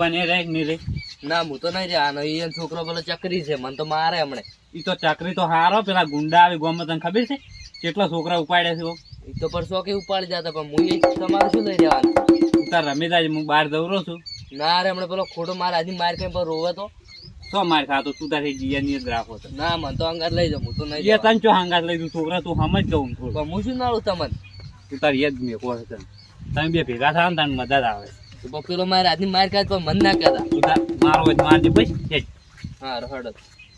હા? તું રહે નહીં રે. ના હું તો નહીં રહ્યા એ છોકરો પેલો ચકરી છે. મને તો મારે હમણે. ઈ તો ચકરી તો હારો પેલા ગુંડા આવી ગોમાં તને ખબર છે? કેટલા છોકરા ઉપાડે છે એ તો પર શોખે ઉપાડી જતા પણ હું એ તમારે શું લઈ જવાનું? તાર હું બહાર દৌરો છું. ના રે હમણાં પેલો ખોટો મારે આજે માર કઈ પર રોવે તો? તો માર ખાતો? તું તારી જીયાની જ રાખો તો. ના મને તો અંગાત લઈ જાઉં હું તો નહીં એ જવાનું. તને ચો લઈ દઉં છોકરા તું સમજ થોડું પણ હું શું નાડું તમને? તું તારી મેં કહો તમે બે ભેગા થાય ને તને મજા આવે. તો પેલો મારે આજની માર પણ મન ના કહેતા. મારો હોય મારજે પછી એ હા રહડ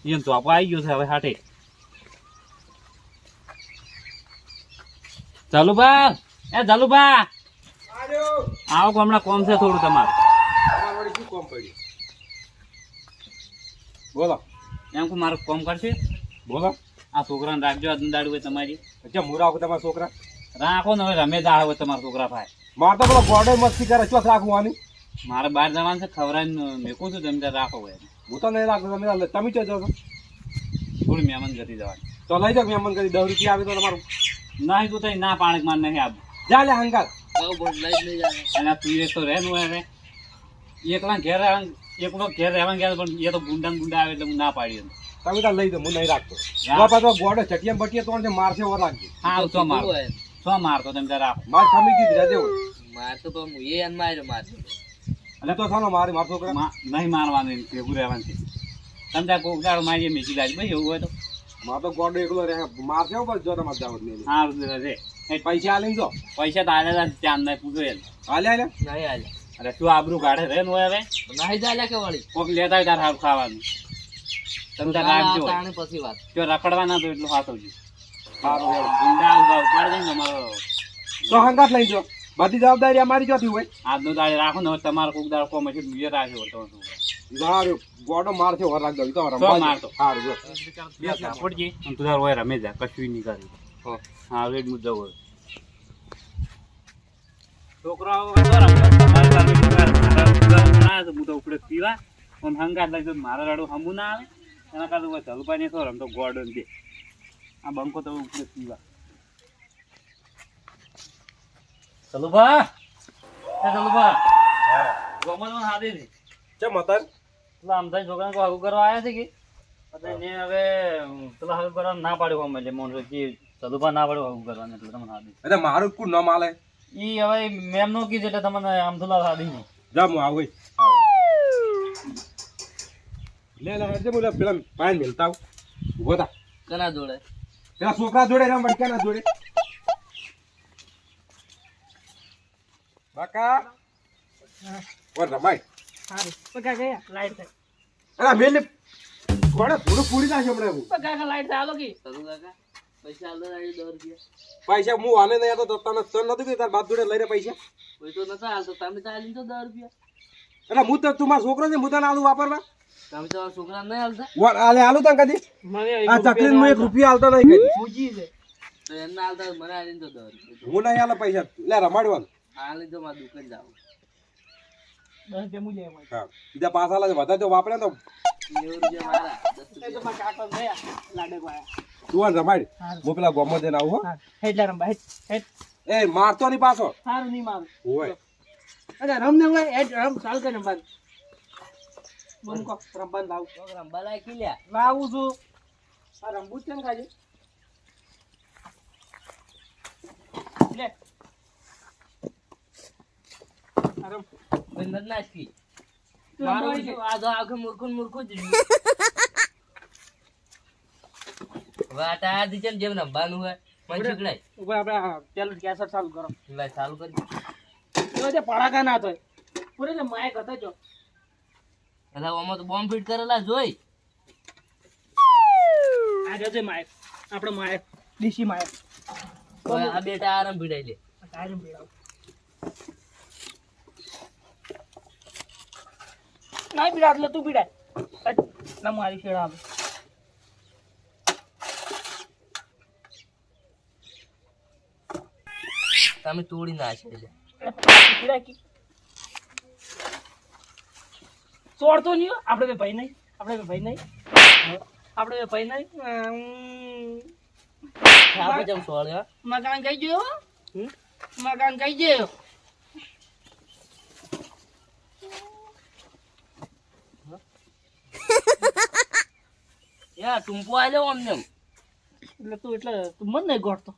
એમ તો આપો આવી ગયો છે હવે હાટે. ચાલુ બા એ ચાલુ બા આવો હમણાં કોમ છે થોડું તમારું. બોલો. એમ કે મારું કોમ કરશે? બોલો. આ છોકરાને રાખજો આજનું દાડું હોય તમારી. અચ્છા હું રાખું તમારા છોકરા? રાખો ને હવે રમે દાળ હોય તમારા છોકરા ભાઈ મારે તો પેલો ગોડે મસ્તી કરે ચોથ રાખવાની મારે બહાર જવાનું છે ખવડાવીને મેકું છું તમે રાખો ભાઈ. હું તો નહીં રાખતો તમે તમે ચો જાઓ છો? થોડી મહેમાન કરી જવાની. તો લઈ જાઓ મહેમાન કરી દસ રૂપિયા આવે તો તમારું. નહીં તું તઈ ના પાણી માર નહીં આપ જા લે હંકાર અને તું એક તો રહે ને હવે. એકલા ઘેર એકલો ઘેર રહેવાનું ગયા પણ એ તો ગુંડા ગુંડા આવે એટલે હું ના પાડી દઉં. તમે તો લઈ દો હું નહીં રાખતો. મારા ગોડો ચટિયા બટિયા તો મારશે ઓર રાખજો. હા તો તો તો મારતો તમે તાર રાખો માર ખમી કીધી રહેજે મારતો માર તો પણ હું એ માર્યો મારતો અને તો થાનો મારી મારતો નહીં મારવાની ભેગું રહેવાનું છે તમે ત્યાં કોક દાડો મારી મેચી લાજ ભાઈ એવું હોય તો. માર તો ગોડો એકલો રહે. મારશે ઉપર જો તમારે જાવ સારું રહે એ પૈસા આલી જો. પૈસા તો આલે ત્યાં નહીં પૂછો હાલે હાલે નહીં હાલે અરે તું આબરું કાઢે રે ને હોય હવે? નહીં જાય કે વળી? કોક લેતા હોય તાર સારું ખાવાનું. તમે તાર રાખજો. પછી વાત. જો રખડવાના તો એટલું સાચવજો તો હંગાત લઈ જો બધી જવાબદારી અમારી ચોથી હોય. આજનો દાડે રાખો ને તમારો કોક દાડો કોમ છે બીજે રાખ્યો તો શું કરે. સારું ગોડો મારશે ઓર રાખજો ઈ તો તો રમવા મારતો. સારું જો. બે ઝાપડજી અને તું તાર હોય રમે જા કશું નહીં કરી. હો. હા રેડ મુદ્દો હોય છોકરાઓ તો ઉપડે પીવા. આમ હંગાત લઈ તો મારા રાડું હમું ના આવે. એના કારણે હું ને તો રમતો ગોડો દે આ બંકો તો ઉપર પીવા. ચલુભા એ ચલુભા ગોમાં હાથે છે ચમ મતન પેલા અમદાવાદ છોકરાને કોઈ હગું કરવા આવ્યા છે કે? એટલે એને હવે પેલા હવે કરવા ના પાડ્યો અમે એટલે મોન કે સદુભા ના પાડ્યું આગું કરવાને એટલે તમને હાદી એટલે મારું કુડ ન માલે ઈ હવે મેમ નો કીધું એટલે તમને આમ તો હાદી નહીં. જા હું આવું લે લે એટલે બોલા પેલા પાયન મેલતા ઊભો ઊભો થા. કના જોડે? પેલા છોકરા જોડે રમ વડકા ના જોડે. બાકા. ઓર રમાય. અરે મેલે કોણે થોડું પૂરી નાખે હમણાં હું. સદુ કાકા. પૈસા આલો તારી દોર ગયા પૈસા હું આને નહીં આતો તો તને સન નથી કે તાર બાપ જોડે લઈને પૈસા. કોઈ તો નતા આલતો તમે તો આલી તો દસ રૂપિયા. અરે હું તો તું મારો છોકરો છે હું તને આલું વાપરવા? તમે તો છોકરા નહીં હાલતા? વા- આલે આલું તને કદી? આ ચકલી હું એક રૂપિયા આલતો નહીં કદી. તો એમને હાલતા મને આલીને તો દસ રૂપિયા. હું નહીં આલે પૈસા. લે રમાડવાનું આલી તો મારા દુકાન જાવ હા. બીજા પાસ આલે છે વધારે તો વાપરે તો. નેવું રૂપિયા મારા દસ રૂપિયા. તું આ રમાડ. હું. પેલા ગોમો આવું હો. એ મારતો નહીં પાછો. સારું નહીં મારું. હોય. અરે રમ ને ભાઈ રમ ચાલ કરે રમવાનું. બોલ કો રમવાનું લાવું. છોકરા બલાય ખીલ્યા લાવું છું. આ રમવું છે ને કાજે લે. મારું? આ આખે મૂર્ખું મૂર્ખું જ. આ ને જેમ રમવાનું હોય મને શીખડાય. ઉપર આપણે પેલું કેસર ચાલુ કરો. ચાલુ કરી તે પડાકા ના થાય પૂરે માયક હતો જો. એટલે ઓમાં તો બોમ્બ ફિટ કરેલા જોઈ આ જો છે માયક. આપણો માયક. ડીસી માયક. આ બે આરામ ભીડાઈ લે. ના પીડા એટલે તું ભીડાય. ના મારી શેડા આવે. તમે તોડી નાખે એટલે ચોડતો નહીં આપણે બે ભાઈ નહીં. આપણે બે ભાઈ નહીં. આપણે બે ભાઈ નહીં. આપણે જેમ સોળ્યો મકાન કઈ ગયો? મકાન કઈ ગયો? યા ટુંપો આવ્યો અમને એટલે તું એટલે તું મન નહીં ગોઠતો.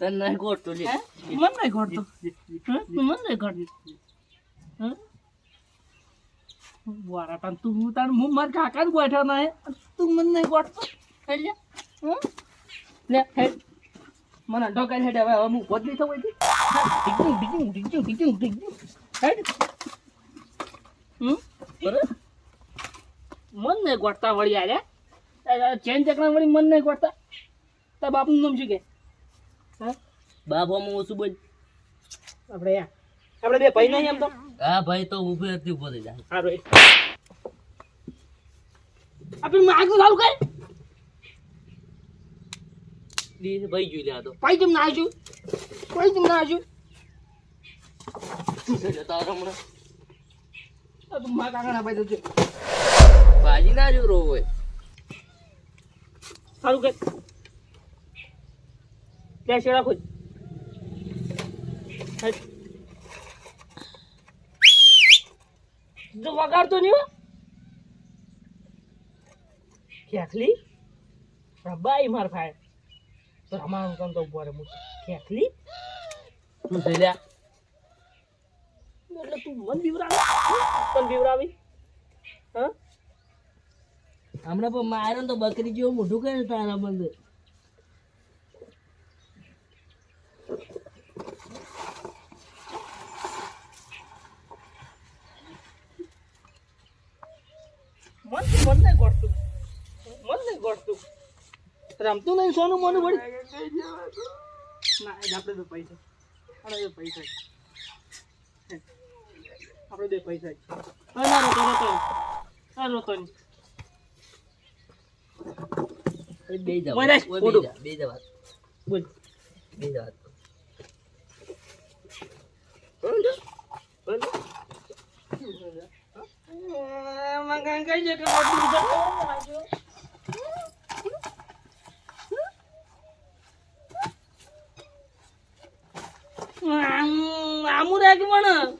તને નહીં ગોઠતો લે. મન નહીં ગોઠતો. મન નહીં ગોઠતો. હા? વારા તાન તું તાન હું માર કાકાને ગોઠ્યો ના હે. તું મન નહીં ગોઠતો હે લે હે? લે હે મને અડો કરી હેડે હવે હું બદલી થવું હતી ડીકું ડીકું ડીકું ડીકું ડીકું હેડ. હમ? બરાબર? મન નહીં ગોઠતા વળી આલે ચેન ચકડા વળી મન નહીં ગોઠતા. તાર બાપનું નામ શું કે? હા? બાપ આમ ઓછું બોલ. આપણે યા. આપણે બે ભાઈ નહીં એમ તો? હા ભાઈ તો ઉભે હતી ઊભો થઈ જાય. સારું એ. આપણે માગ ચાલુ કર. દી ભાઈ જોઈ લે તો. ભાઈ કેમ ના આવ્યું ભાઈ કેમ ના આવ્યું જતા હમણાં. આ તું મારા કાકાના ભાઈ તો ભાજી ના જો રો હોય. સારું કે ત્યાં શેડા ખોજ જો વગાડતો નહીં ખેખલી બાઈ માર ભાઈ. તો અમારું કામ તો ઊભો રે હું ખેખલી શું થઈ લ્યા એટલે તું મન બીવરાવી. તન બીવરાવી. હા? હમણાં પણ મારે તો બકરી જેવું મોઢું કરે તારા બંધ મન તો મન નહીં ગોઠતું મન નહીં ગોઠતું રમતું નહીં સોનું મોનું વળી. ના એ આપણે બે પૈસા. આપણે બે પૈસા આપણે બે પૈસા ના રોતો રોતો ના રોતો નહીં. બે જાવ બે જવા બોલ. બે જવા કઈ છે કે મોટું વિચાર આમુ રાખ પણ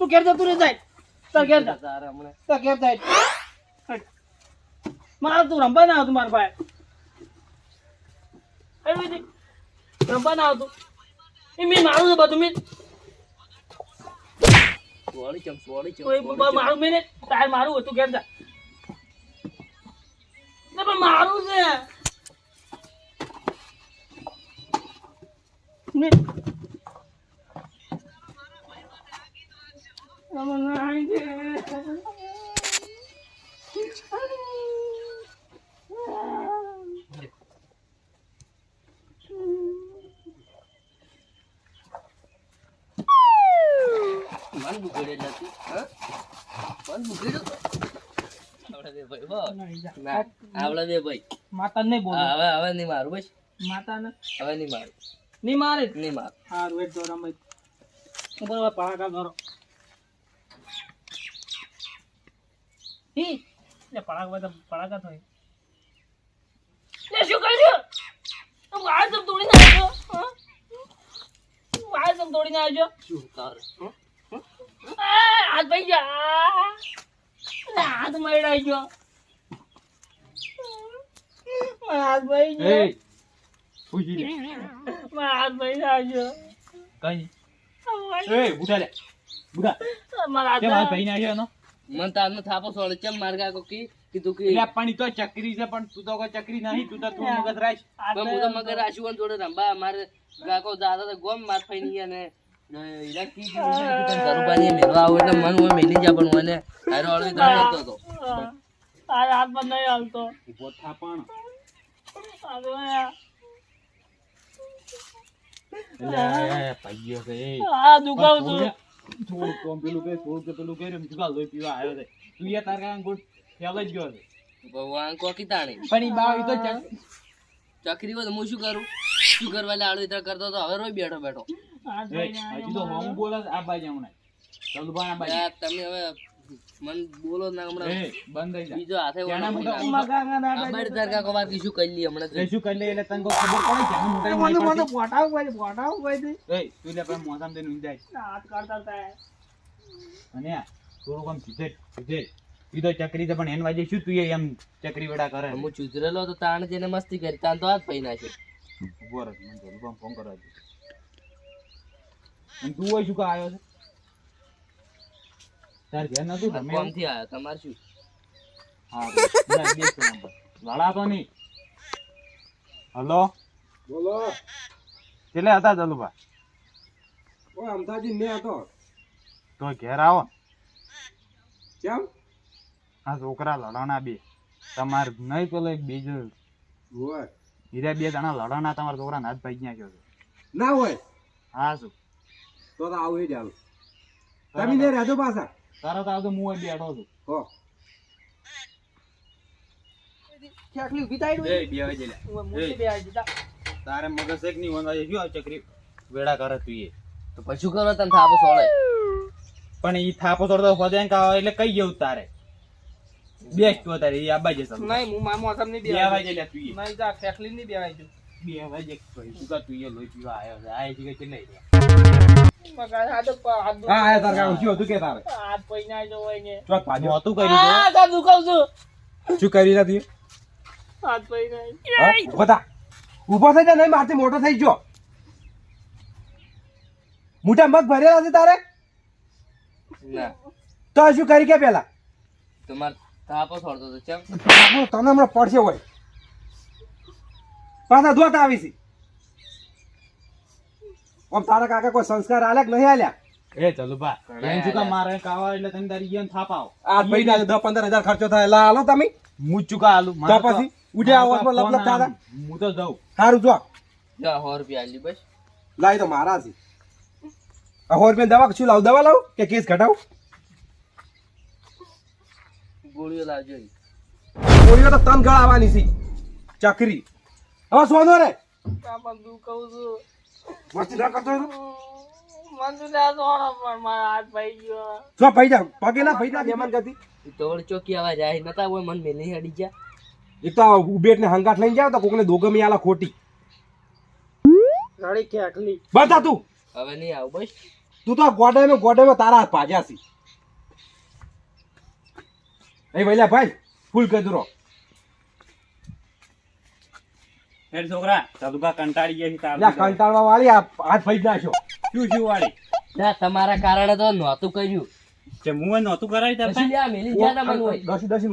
તું ઘેર જતું રે જાય તાર ઘેર જા. તારા હમણાં. તાર ઘેર જાય. મારે તું રમવા ના આવતું મારા ભાઈ. હટ વિધિ. રમવા ના આવતું એ મેં મારું છે બધું મેં સોળી ચમ સોળી ચમ. મારું મેં તાર મારું હતું ઘેર જા પણ મારું છે મેં આમાં નાઈ છે. મન બુગડે નથી હા મન બુગડ્યું આપડે બે ભાઈ હો નાઈ જા. ના આપડે બે ભાઈ. માતાને નહીં બોલો. હવે હવે નહીં મારું બસ. માતાને હવે નહીં મારું. નહીં મારે? નહીં મારું. હારું એક દોર અમે બરોબર પડાકા કરો હી એ પડાકા બધા પડાકા થાય લે શું કર્યું? તું વાળ સમ તોડીને આવજો વાળ સમ તોડીને આવજો. શું તારું? હાથ ભાઈ જા. હાથ મળાઈ ગયો. મારા ભાઈ ગયો મારા હાથ ભાઈ આવજો મારા હાથ ભાઈ મને તારનો થાપો સોળે. ચમ માર કાકો? કી કીધું કે પાણી તો ચકરી છે પણ તું તો કોઈ ચકરી નહીં તું તો તું મગજ રાખ. પણ હું તો મગર આશુવન જોડે રંબા મારે ગાકો દાદા તો ગોમ માર ફઈ ની અને એટલે પણ તો તો નહીં પણ આ પૈયો છે. આ દુખાવ છું થોડું કોમ પેલું કે થોડું કે પેલું કર્યું જુગાલ લોહી પીવા આવ્યો છે. તું યાર તાર કાંઈ ગોળ ફેલ જ ગયો છે. ભગવાન કોકી તાણી પણ ઈ બાવ ઈ તો ચકરી હોય તો હું શું કરું? શું કરવા એટલે આળવી કરતો તો હવે રોય બેઠો બેઠો. હજી તો હું બોલે છે આ બાજુ હમણાં. ચલભાઈ આ બાજુ. તમે હવે મન બોલો ના હમણાં. બંધ થઈ જા. બીજો હાથે કોઈ ના. ના અમારે તાર વાત કીધું કરી લી હમણાં. શું કરી લે? એટલે તને ખબર પડે છે મને મને પોટાવ ભાઈ પોટાવ ભાઈ પાડી. એ તું લે પેલા મોસામાં દે નું જાય. હાથ કાઢતા હતા. અને આ થોડુંક આમ સીધે સીધે તો ચકરી છે પણ એન વાજે શું તું એમ ચકરી વડા કરે? હું ચુધરેલો તો તાણ જેને મસ્તી કરી તાણ તો હાથ પૈ છે ઊભો રહે મને જલ્દી ફોન કરવા દે. તું હોય શું કા આવ્યો છે? તાર ઘેર નતું તમે કોમથી આવ્યો તમારે શું? હા જા, બેસ તું આમ પર. લડાતો નહીં. હલો? બોલો. કેટલે હતા જલુભા ઓય અમદાજી ને હતો. તો ઘેર આવો. કેમ? આ છોકરા લડાણા બે. તમાર નહીં પેલો એક બીજો. હોય. હીરા બે જણા લડાણા તમારા છોકરા હાથ ભાઈ ગયા છે. ના હોય. હા શું? તો તો આવું જ આવું તમે ને રહેજો પાછા. તરત આવતો હું અહીં બેઠો છું. હો. કેટલી ઊભી થાય એ બે આવી જલે મોટી બે આવી જતા. તારે મગજ એક ની વંદાય જો આ ચકરી? વેડા કરે તું એ. તો પછી કરો તને થાપો સોળે પણ ઈ થાપો તોડતો ફદેન કા એટલે કઈ જેવું તારે. બેસ્ટ તો તારે ઈ આબા જશે નહીં હું મામો મોસમની બે આવી જલે તું એ. નહીં જા ફેકલી ની બે આવી બે વાગે કહી તું કા તું એ? લોઈ પીવા આવ્યો છે. આ જગ્યાએ કે નહીં? હા આયા તાર કાકા શું હતું કે તારે? હાથ પૈના જો હોય ને. ચોક પાજો નહોતું કર્યું આ તા? દુખાવ છું. શું કરી નથી? હાથ પૈના ના ઊભો થા. ઊભો થઈ જા નહીં મારથી મોટો થઈ ગયો. મોટા મગ ભરેલા છે તારે? ના. તો શું કરી કે પેલા? તમાર તાપો છોડતો તો ચમ. તને હમણાં પડશે હોય પાછા ધોતા આવી છે આમ તારા કાકા કોઈ સંસ્કાર આલ્યા કે નહીં આલ્યા? એ ચલો બા. એમ શું મારે કાવા એટલે તમે તારી ગયા થાપાવ આ ભાઈ ના દસ હજાર ખર્ચો થાય. લા હાલો તમે. હું જ ચૂકા આલુ તો પછી ઉઠ્યા આવાજમાં લપ લપ થાતા? હું તો જાઉં. સારું જો. જા સો રૂપિયા આલી બસ. લાઈ તો મારા છે. આ સો રૂપિયા દવા શું લાવ? દવા લાવ કે કેસ ઘટાવ? ગોળીઓ લાવજો. ગોળીઓ તો તન ગળાવાની છે. ચકરી. હવે સોનો રે. કાપા કહું છું. મસ્તી ના કરતો જો ભાઈ જા પગે ના ભાઈ જા મહેમાન ગતિ તોડ ચોકી આવા જાય. નતા હોય મન મેલી હડી જા એ તો ઉબેટ ને હંગાટ લઈને જાવ તો કોકને દોગમી આલા ખોટી. રડી ફેકલી બતા તું. હવે નહીં આવું બસ. તું તો ગોડે મે તારા હાથ ભાજ્યા છે. એ વૈલા ભાઈ ફૂલ કદરો હેડ છોકરા ચલુબા કંટાળી ગયા છે તારા કંટાળવા વાળી આ હાથ ભાઈ નાખ્યો. શું શું વાળી ના તમારા કારણે તો નહોતું કર્યું. જે મું નહોતું કરાવી તાર પછી લ્યા મેલી જા ના મન હોય. દસી દસી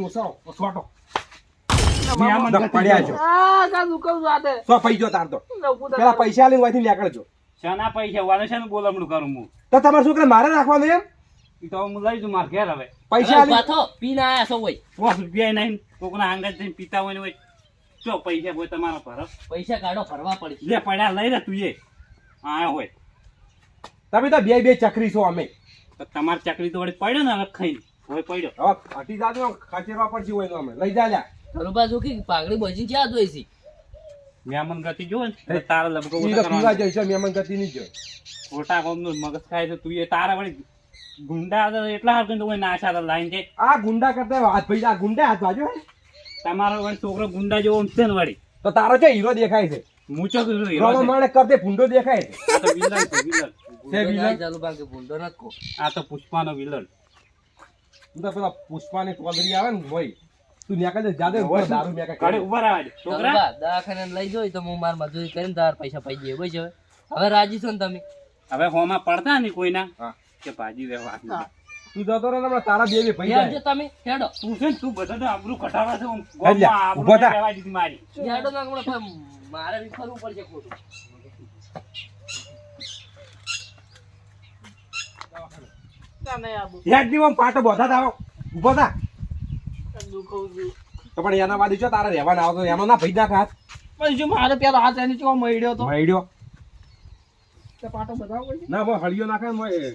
જો લઉં પેલા પૈસા લઈને વાંચી નીકળજો. શાના પૈસા? વાલે છે ને બોલમણું કરું હું. તો તમારે છોકરા મારે રાખવાનું એમ? તો હું લઈ જઉં મારે ઘેર હવે. પૈસા પાછો પીને આયા છો હોય. પાંચ રૂપિયા નહીં કોકના આંગળ થઈને પીતા હોય ને હોય. ચો પૈસા હોય તમારા ભરો પૈસા કાઢો ફરવા પડશે. લે પડ્યા લઈ રે તું એ. હા હોય. તમે તો બે બે ચકરી છો અમે. તો તમારી ચાકરી તો વળી પડ્યો ને હવે ખાઈ હવે પડ્યો. હવે હટી જાજો ખાચેરવા પડશે હોય તો અમે. લઈ જા લ્યા બરોબર શું કે પાઘડી બચી ક્યાં જોઈ છે? મેમન ગતિ જો ને તારા લબકો ઈ કરવા જઈશ મેમન ગતિ નહીં જોઈ ખોટા કોમનું મગજ ખાય છે તું એ તારા વળી ગુંડા એટલા હાર તો કોઈ નાશા તો લાઈન છે. આ ગુંડા કરતા હાથ ભાઈ આ ગુંડા હાથ બાજુ તમારો વળી છોકરો ગુંડા જેવો છે ને વળી. તો તારો છે હીરો દેખાય છે. મૂચો હીરો મારે. માણે કરતે ભૂંડો દેખાય છે. આ તો વિલન છે વિલન. છે વિલન? ચાલુ બાકી ભૂંડો નથી કો આ તો પુષ્પાનો વિલન. તું તો પેલા પુષ્પાની ટોલરી આવે ને ભાઈ તું ન્યા કદે જાદે હવે દારૂ ન્યા ઘરે કાઢે ઊભા રહેવા છોકરા? છોકરા દવાખાને લઈ જોઈ તો હું માર મજૂરી કરીને તાર પૈસા પાઈ જઈએ બસ હવે? હવે રાજી છો ને તમે? હવે હોમાં પડતા નહીં કોઈના. કે ભાજી રહેવા તું જતો રહે હમણાં તારા બે બે ભાઈ આવજો તમે હેડો. તું છે ને તું બધા તો આબરૂ કઢાવા છે ગોમમાં આબરૂ કહેવા દીધી મારી. હેડો ના હમણાં મારે બી ફરવું પડશે ખોટું. ના ની પાટો બોધા થાવ ઊભો થા. તો પણ એના વાદી છો તારા રહેવાના આવતો એનો ના ભાઈ ના હાથ જો મારે પેલો હાથ એની ચો મળ્યો તો? મળ્યો. પાટો બતાવો ના બો હળિયો નાખે ને